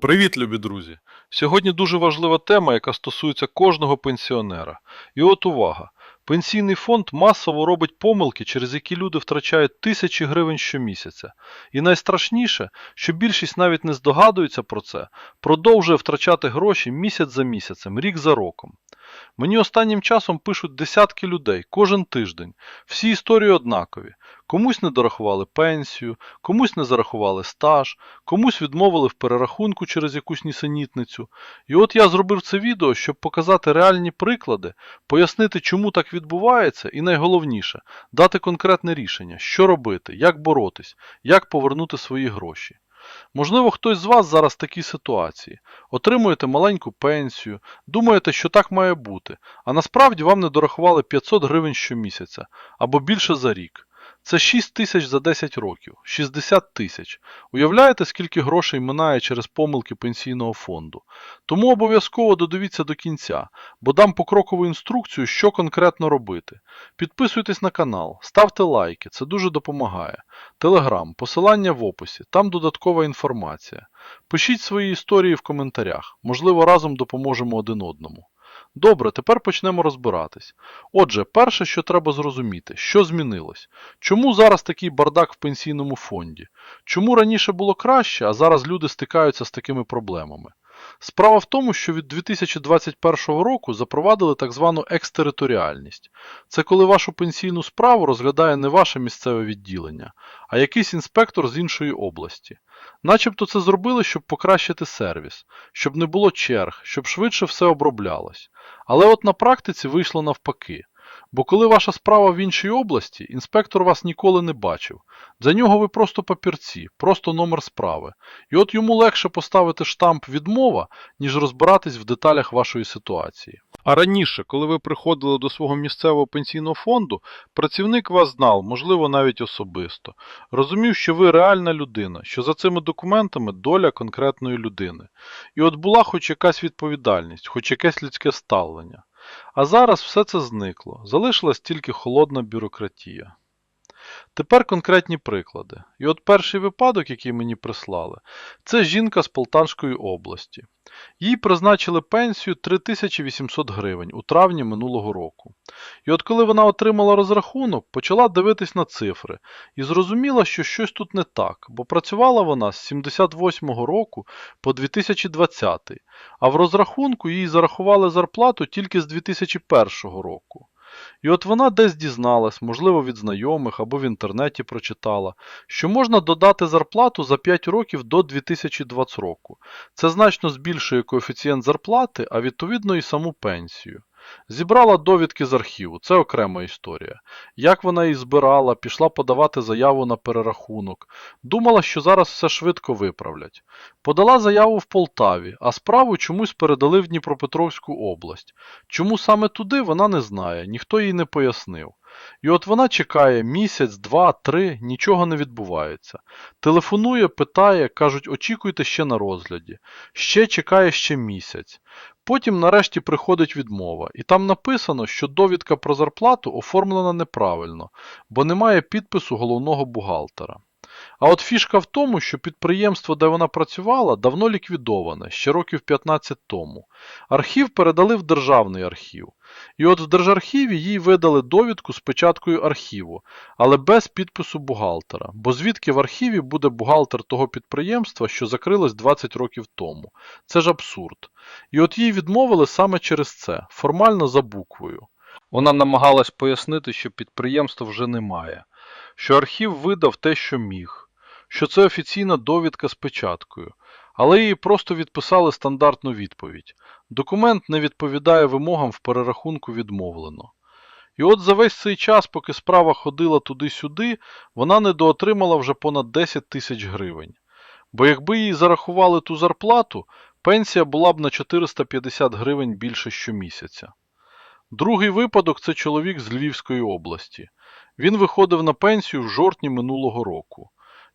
Привіт, любі друзі! Сьогодні дуже важлива тема, яка стосується кожного пенсіонера. І от увага! Пенсійний фонд масово робить помилки, через які люди втрачають тисячі гривень щомісяця. І найстрашніше, що більшість навіть не здогадується про це, продовжує втрачати гроші місяць за місяцем, рік за роком. Мені останнім часом пишуть десятки людей кожен тиждень. Всі історії однакові. Комусь не дорахували пенсію, комусь не зарахували стаж, комусь відмовили в перерахунку через якусь нісенітницю. І от я зробив це відео, щоб показати реальні приклади, пояснити, чому так відбувається, і найголовніше дати конкретне рішення, що робити, як боротись, як повернути свої гроші. Можливо, хтось з вас зараз в такій ситуації. Отримуєте маленьку пенсію, думаєте, що так має бути, а насправді вам не дорахували 500 гривень щомісяця або більше за рік. Це 6 тисяч за 10 років, 60 тисяч. Уявляєте, скільки грошей минає через помилки пенсійного фонду? Тому обов'язково додивіться до кінця, бо дам покрокову інструкцію, що конкретно робити. Підписуйтесь на канал, ставте лайки, це дуже допомагає. Телеграм, посилання в описі, там додаткова інформація. Пишіть свої історії в коментарях, можливо, разом допоможемо один одному. Добре, тепер почнемо розбиратись. Отже, перше, що треба зрозуміти, що змінилось? Чому зараз такий бардак в пенсійному фонді? Чому раніше було краще, а зараз люди стикаються з такими проблемами? Справа в тому, що від 2021 року запровадили так звану екстериторіальність. Це коли вашу пенсійну справу розглядає не ваше місцеве відділення, а якийсь інспектор з іншої області. Начебто це зробили, щоб покращити сервіс, щоб не було черг, щоб швидше все оброблялось. Але от на практиці вийшло навпаки. Бо коли ваша справа в іншій області, інспектор вас ніколи не бачив. За нього ви просто папірці, просто номер справи. І от йому легше поставити штамп відмова, ніж розбиратись в деталях вашої ситуації. А раніше, коли ви приходили до свого місцевого пенсійного фонду, працівник вас знав, можливо, навіть особисто. Розумів, що ви реальна людина, що за цими документами доля конкретної людини. І от була хоч якась відповідальність, хоч якесь людське ставлення. А зараз все це зникло, залишилась тільки холодна бюрократія. Тепер конкретні приклади. І от перший випадок, який мені прислали, це жінка з Полтавської області. Їй призначили пенсію 3800 гривень у травні минулого року. І от коли вона отримала розрахунок, почала дивитись на цифри і зрозуміла, що щось тут не так, бо працювала вона з 78-го року по 2020, а в розрахунку їй зарахували зарплату тільки з 2001 року. І от вона десь дізналась, можливо, від знайомих або в інтернеті прочитала, що можна додати зарплату за 5 років до 2020 року. Це значно збільшує коефіцієнт зарплати, а відповідно і саму пенсію. Зібрала довідки з архіву, це окрема історія. Як вона її збирала, пішла подавати заяву на перерахунок. Думала, що зараз все швидко виправлять. Подала заяву в Полтаві, а справу чомусь передали в Дніпропетровську область. Чому саме туди, вона не знає, ніхто їй не пояснив. І от вона чекає місяць, два, три, нічого не відбувається. Телефонує, питає, кажуть, очікуйте ще на розгляді. Ще чекає ще місяць. Потім нарешті приходить відмова, і там написано, що довідка про зарплату оформлена неправильно, бо немає підпису головного бухгалтера. А от фішка в тому, що підприємство, де вона працювала, давно ліквідоване, ще років 15 тому. Архів передали в державний архів. І от в Держархіві їй видали довідку з печаткою архіву, але без підпису бухгалтера, бо звідки в архіві буде бухгалтер того підприємства, що закрилось 20 років тому. Це ж абсурд. І от їй відмовили саме через це, формально за буквою. Вона намагалась пояснити, що підприємства вже немає, що архів видав те, що міг, що це офіційна довідка з печаткою, але їй просто відписали стандартну відповідь. Документ не відповідає вимогам в перерахунку відмовлено. І от за весь цей час, поки справа ходила туди-сюди, вона недоотримала вже понад 10 тисяч гривень. Бо якби їй зарахували ту зарплату, пенсія була б на 450 гривень більше щомісяця. Другий випадок це чоловік з Львівської області. Він виходив на пенсію в жовтні минулого року.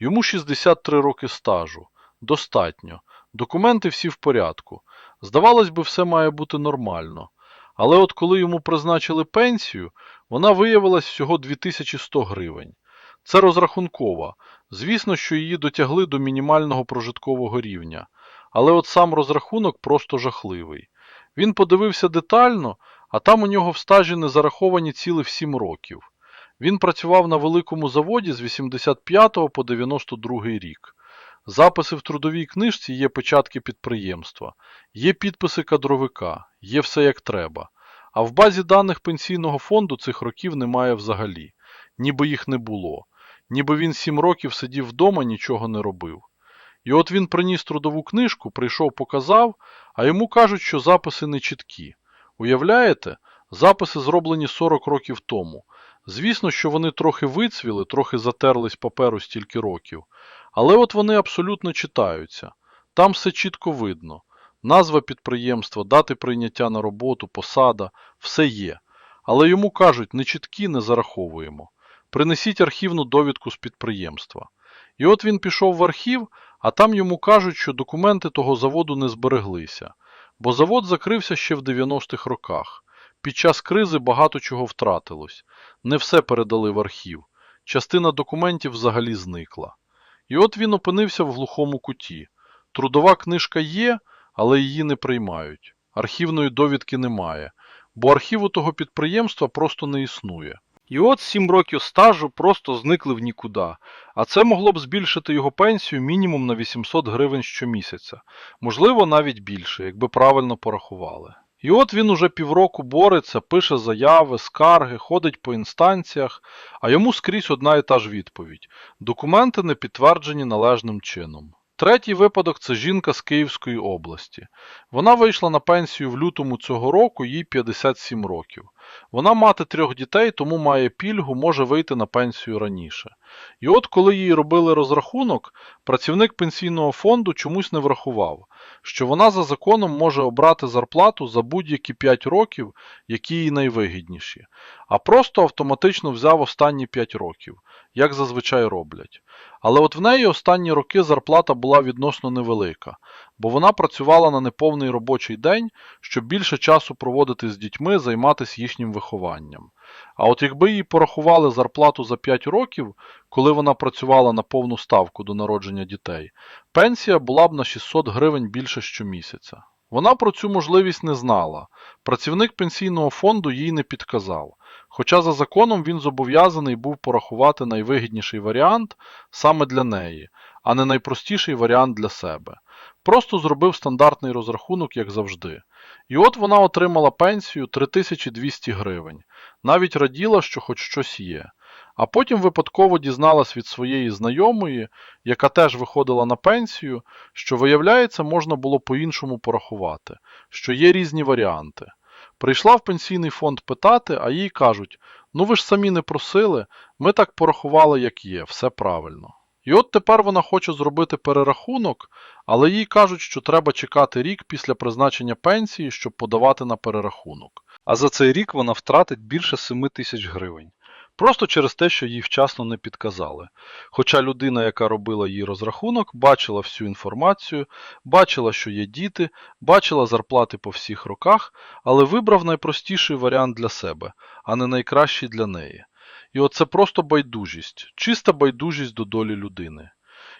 Йому 63 роки стажу. Достатньо. Документи всі в порядку. Здавалось би, все має бути нормально. Але от коли йому призначили пенсію, вона виявилась всього 2100 гривень. Це розрахункова. Звісно, що її дотягли до мінімального прожиткового рівня. але от сам розрахунок просто жахливий. Він подивився детально, а там у нього в стажі не зараховані цілих 7 років. Він працював на великому заводі з 85 по 92 рік. Записи в трудовій книжці є печатки підприємства, є підписи кадровика, є все як треба. А в базі даних пенсійного фонду цих років немає взагалі, ніби їх не було, ніби він 7 років сидів вдома, нічого не робив. І от він приніс трудову книжку, прийшов, показав, а йому кажуть, що записи не чіткі. Уявляєте? Записи зроблені 40 років тому. Звісно, що вони трохи вицвіли, трохи затерлись паперу стільки років. Але от вони абсолютно читаються. Там все чітко видно. Назва підприємства, дати прийняття на роботу, посада, все є. Але йому кажуть, не чіткі не зараховуємо. Принесіть архівну довідку з підприємства. І от він пішов в архів, а там йому кажуть, що документи того заводу не збереглися, бо завод закрився ще в 90-х роках. Під час кризи багато чого втратилось. Не все передали в архів. Частина документів взагалі зникла. І от він опинився в глухому куті. Трудова книжка є, але її не приймають. Архівної довідки немає, бо архіву того підприємства просто не існує. І от сім років стажу просто зникли в нікуди, а це могло б збільшити його пенсію мінімум на 800 гривень щомісяця, можливо, навіть більше, якби правильно порахували. І от він уже півроку бореться, пише заяви, скарги, ходить по інстанціях, а йому скрізь одна і та ж відповідь: документи не підтверджені належним чином. Третій випадок це жінка з Київської області. Вона вийшла на пенсію в лютому цього року, їй 57 років. Вона мати трьох дітей, тому має пільгу, може вийти на пенсію раніше. І от коли їй робили розрахунок, працівник пенсійного фонду чомусь не врахував, що вона за законом може обрати зарплату за будь-які 5 років, які їй найвигідніші, а просто автоматично взяв останні 5 років, як зазвичай роблять. Але от в неї останні роки зарплата була відносно невелика, бо вона працювала на неповний робочий день, щоб більше часу проводити з дітьми, займатися їхнім вихованням. А от якби їй порахували зарплату за 5 років, коли вона працювала на повну ставку до народження дітей, пенсія була б на 600 гривень більше щомісяця. Вона про цю можливість не знала. Працівник пенсійного фонду їй не підказав. Хоча за законом він зобов'язаний був порахувати найвигідніший варіант саме для неї, а не найпростіший варіант для себе. Просто зробив стандартний розрахунок, як завжди. І от вона отримала пенсію 3200 гривень, навіть раділа, що хоч щось є. А потім випадково дізналась від своєї знайомої, яка теж виходила на пенсію, що, виявляється, можна було по-іншому порахувати, що є різні варіанти. Прийшла в пенсійний фонд питати, а їй кажуть: ну ви ж самі не просили, ми так порахували, як є, все правильно. І от тепер вона хоче зробити перерахунок, але їй кажуть, що треба чекати рік після призначення пенсії, щоб подавати на перерахунок. А за цей рік вона втратить більше 7 тисяч гривень. Просто через те, що їй вчасно не підказали. Хоча людина, яка робила їй розрахунок, бачила всю інформацію, бачила, що є діти, бачила зарплати по всіх роках, але вибрав найпростіший варіант для себе, а не найкращий для неї. І оце просто байдужість, чиста байдужість до долі людини.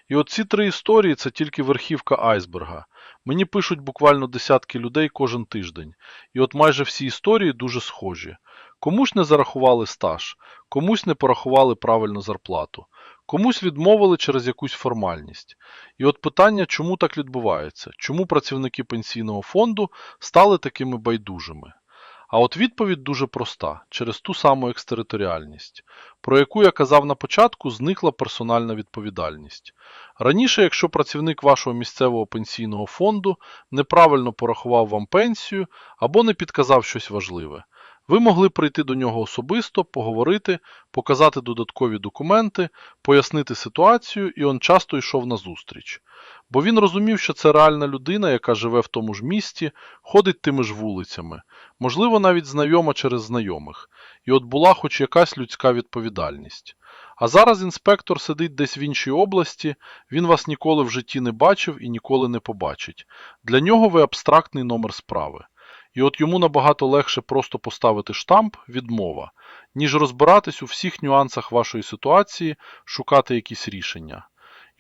І от ці три історії це тільки верхівка айсберга. Мені пишуть буквально десятки людей кожен тиждень. І от майже всі історії дуже схожі. Комусь не зарахували стаж, комусь не порахували правильно зарплату, комусь відмовили через якусь формальність. І от питання, чому так відбувається? Чому працівники пенсійного фонду стали такими байдужими? А от відповідь дуже проста через ту саму екстериторіальність, про яку я казав на початку, зникла персональна відповідальність. Раніше, якщо працівник вашого місцевого пенсійного фонду неправильно порахував вам пенсію або не підказав щось важливе, ви могли прийти до нього особисто, поговорити, показати додаткові документи, пояснити ситуацію, і он часто йшов на зустріч. Бо він розумів, що це реальна людина, яка живе в тому ж місті, ходить тими ж вулицями, можливо, навіть знайома через знайомих, і от була хоч якась людська відповідальність. А зараз інспектор сидить десь в іншій області, він вас ніколи в житті не бачив і ніколи не побачить. Для нього ви абстрактний номер справи. І от йому набагато легше просто поставити штамп відмова, ніж розбиратись у всіх нюансах вашої ситуації, шукати якісь рішення.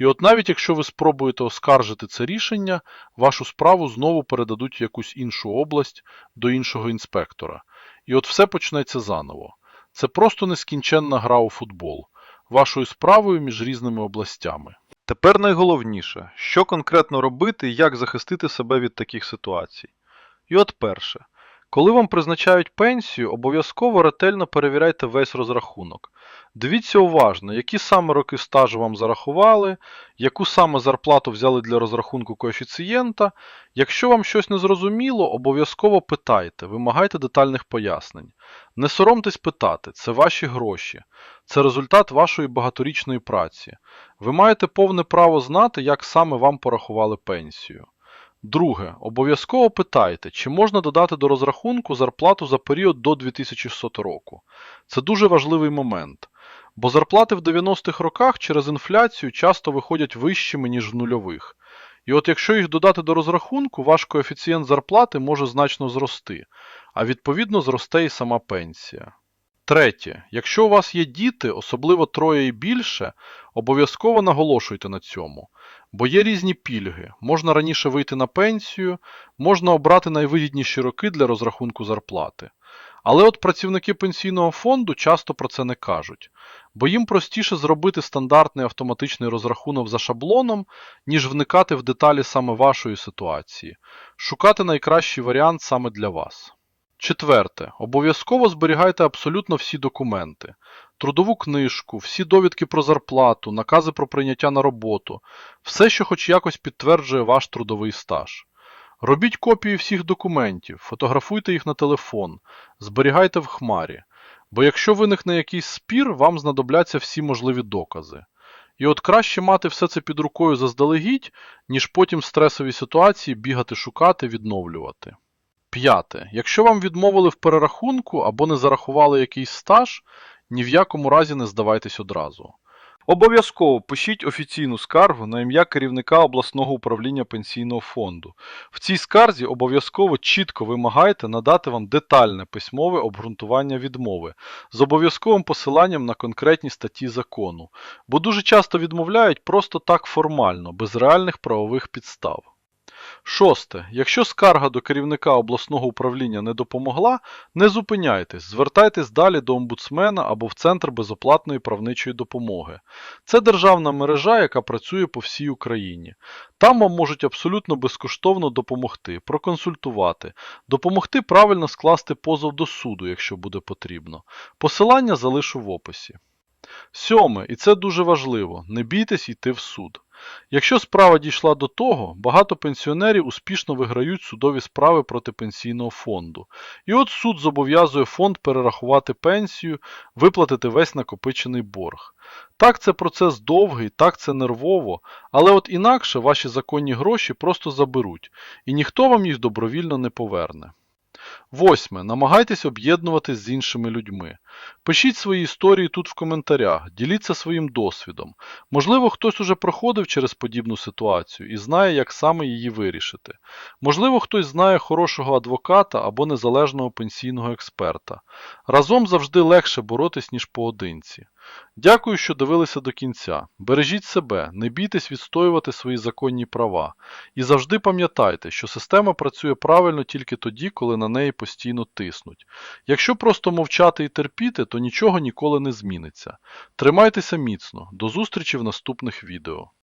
І от навіть якщо ви спробуєте оскаржити це рішення, вашу справу знову передадуть в якусь іншу область до іншого інспектора. І от все почнеться заново. Це просто нескінченна гра у футбол, вашою справою між різними областями. Тепер найголовніше, що конкретно робити і як захистити себе від таких ситуацій. І от перше. Коли вам призначають пенсію, обов'язково ретельно перевіряйте весь розрахунок. Дивіться уважно, які саме роки стажу вам зарахували, яку саме зарплату взяли для розрахунку коефіцієнта. Якщо вам щось не зрозуміло, обов'язково питайте, вимагайте детальних пояснень. Не соромтесь питати, це ваші гроші, це результат вашої багаторічної праці. Ви маєте повне право знати, як саме вам порахували пенсію. Друге, обов'язково питайте, чи можна додати до розрахунку зарплату за період до 2100 року. Це дуже важливий момент, бо зарплати в 90-х роках через інфляцію часто виходять вищими, ніж в нульових. І от якщо їх додати до розрахунку, ваш коефіцієнт зарплати може значно зрости, а відповідно зросте і сама пенсія. Третє, якщо у вас є діти, особливо троє і більше, обов'язково наголошуйте на цьому. Бо є різні пільги. Можна раніше вийти на пенсію, можна обрати найвигідніші роки для розрахунку зарплати. Але от працівники пенсійного фонду часто про це не кажуть, бо їм простіше зробити стандартний автоматичний розрахунок за шаблоном, ніж вникати в деталі саме вашої ситуації, шукати найкращий варіант саме для вас. Четверте. Обов'язково зберігайте абсолютно всі документи. Трудову книжку, всі довідки про зарплату, накази про прийняття на роботу, все, що хоч якось підтверджує ваш трудовий стаж. Робіть копії всіх документів, фотографуйте їх на телефон, зберігайте в хмарі, бо якщо виникне якийсь спір, вам знадобляться всі можливі докази. І от краще мати все це під рукою заздалегідь, ніж потім в стресовій ситуації бігати шукати, відновлювати. П'яте. Якщо вам відмовили в перерахунку або не зарахували якийсь стаж, ні в якому разі не здавайтесь одразу. Обов'язково пишіть офіційну скаргу на ім'я керівника обласного управління пенсійного фонду. В цій скарзі обов'язково чітко вимагайте надати вам детальне письмове обґрунтування відмови з обов'язковим посиланням на конкретні статті закону, бо дуже часто відмовляють просто так формально, без реальних правових підстав. Шосте. Якщо скарга до керівника обласного управління не допомогла, не зупиняйтесь, звертайтесь далі до омбудсмена або в Центр безоплатної правничої допомоги. Це державна мережа, яка працює по всій Україні. Там вам можуть абсолютно безкоштовно допомогти, проконсультувати, допомогти правильно скласти позов до суду, якщо буде потрібно. Посилання залишу в описі. Сьоме, і це дуже важливо, не бійтесь йти в суд. Якщо справа дійшла до того, багато пенсіонерів успішно виграють судові справи проти пенсійного фонду. І от суд зобов'язує фонд перерахувати пенсію, виплатити весь накопичений борг. Так, це процес довгий, так це нервово, але от інакше ваші законні гроші просто заберуть, і ніхто вам їх добровільно не поверне. Восьме. Намагайтесь об'єднуватись з іншими людьми. Пишіть свої історії тут в коментарях, діліться своїм досвідом. Можливо, хтось уже проходив через подібну ситуацію і знає, як саме її вирішити. Можливо, хтось знає хорошого адвоката або незалежного пенсійного експерта. Разом завжди легше боротись, ніж поодинці. Дякую, що дивилися до кінця. Бережіть себе, не бійтесь відстоювати свої законні права. І завжди пам'ятайте, що система працює правильно тільки тоді, коли на неї постійно тиснуть. Якщо просто мовчати і терпіти, то нічого ніколи не зміниться. Тримайтеся міцно. До зустрічі в наступних відео.